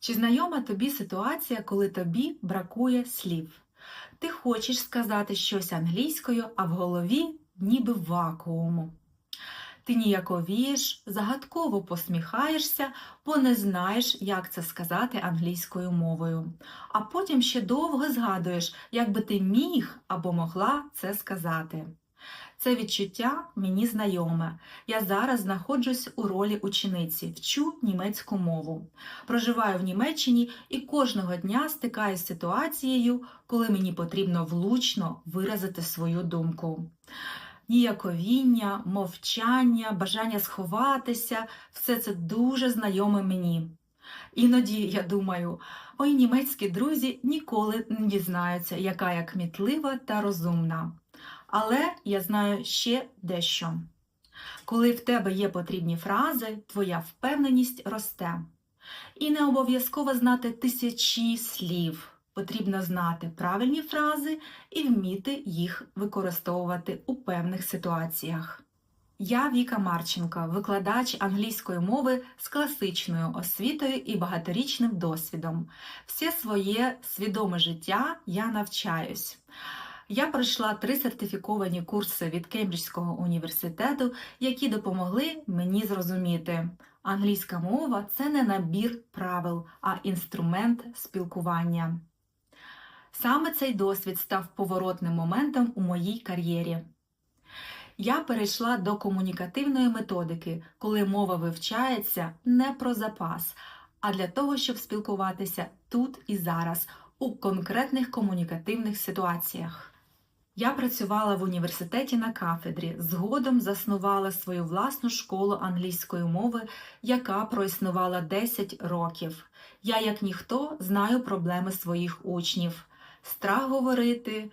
Чи знайома тобі ситуація, коли тобі бракує слів? Ти хочеш сказати щось англійською, а в голові ніби вакууму. Ти ніяковієш, загадково посміхаєшся, бо не знаєш, як це сказати англійською мовою. А потім ще довго згадуєш, як би ти міг або могла це сказати. Це відчуття мені знайоме. Я зараз знаходжусь у ролі учениці, вчу німецьку мову. Проживаю в Німеччині і кожного дня стикаюся з ситуацією, коли мені потрібно влучно виразити свою думку. Ніяковіння, мовчання, бажання сховатися все це дуже знайоме мені. Іноді я думаю, ой, німецькі друзі ніколи не дізнаються, яка я кмітлива та розумна. Але я знаю ще дещо. Коли в тебе є потрібні фрази, твоя впевненість росте. І не обов'язково знати тисячі слів. Потрібно знати правильні фрази і вміти їх використовувати у певних ситуаціях. Я Віка Марченко, викладач англійської мови з класичною освітою і багаторічним досвідом. Все своє свідоме життя я навчаюсь. Я пройшла три сертифіковані курси від Кембриджського університету, які допомогли мені зрозуміти, англійська мова це не набір правил, а інструмент спілкування. Саме цей досвід став поворотним моментом у моїй кар'єрі. Я перейшла до комунікативної методики, коли мова вивчається не про запас, а для того, щоб спілкуватися тут і зараз у конкретних комунікативних ситуаціях. Я працювала в університеті на кафедрі, згодом заснувала свою власну школу англійської мови, яка проіснувала 10 років. Я, як ніхто, знаю проблеми своїх учнів: страх говорити,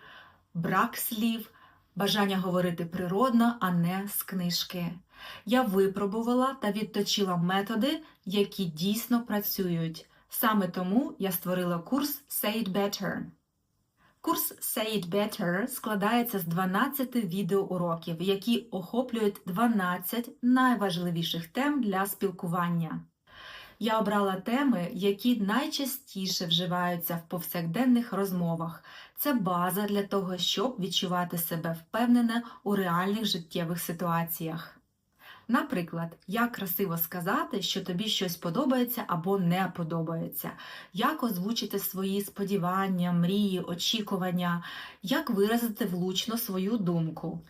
брак слів, бажання говорити природно, а не з книжки. Я випробувала та відточила методи, які дійсно працюють. Саме тому я створила курс Say It Better. Курс Say It Better складається з 12 відеоуроків, які охоплюють 12 найважливіших тем для спілкування. Я обрала теми, які найчастіше вживаються в повсякденних розмовах. Це база для того, щоб відчувати себе впевнене у реальних життєвих ситуаціях. Наприклад, як красиво сказати, що тобі щось подобається або не подобається, як озвучити свої сподівання, мрії, очікування, як виразити влучно свою думку.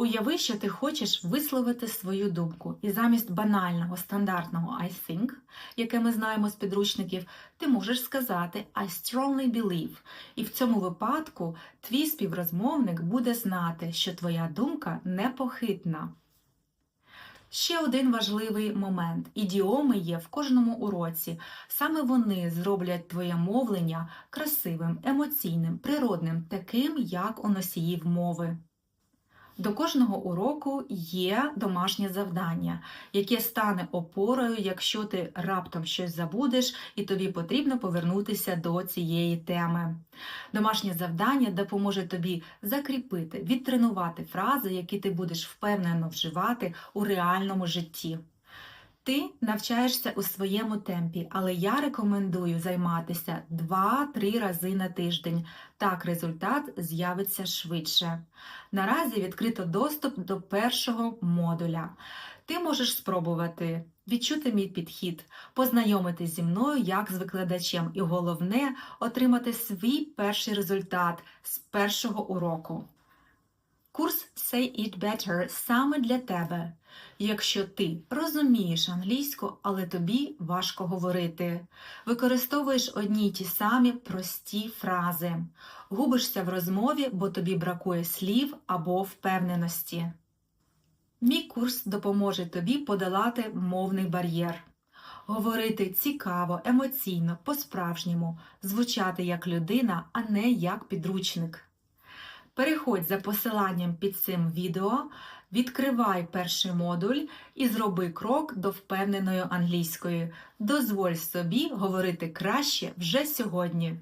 Уяви, що ти хочеш висловити свою думку, і замість банального стандартного I think, яке ми знаємо з підручників, ти можеш сказати I strongly believe. І в цьому випадку твій співрозмовник буде знати, що твоя думка непохитна. Ще один важливий момент: ідіоми є в кожному уроці. Саме вони зроблять твоє мовлення красивим, емоційним, природним, таким, як у носіїв мови. До кожного уроку є домашнє завдання, яке стане опорою, якщо ти раптом щось забудеш і тобі потрібно повернутися до цієї теми. Домашнє завдання допоможе тобі закріпити, відтренувати фрази, які ти будеш впевнено вживати у реальному житті. Ти навчаєшся у своєму темпі, але я рекомендую займатися 2-3 рази на тиждень. Так результат з'явиться швидше. Наразі відкрито доступ до першого модуля. Ти можеш спробувати відчути мій підхід, познайомитись зі мною як з викладачем, і головне отримати свій перший результат з першого уроку. Курс Say It Better саме для тебе, якщо ти розумієш англійську, але тобі важко говорити, використовуєш одні й ті самі прості фрази, губишся в розмові, бо тобі бракує слів або впевненості. Мій курс допоможе тобі подолати мовний бар'єр. Говорити цікаво, емоційно, по-справжньому, звучати як людина, а не як підручник. Переходь за посиланням під цим відео, відкривай перший модуль і зроби крок до впевненої англійської. Дозволь собі говорити краще вже сьогодні.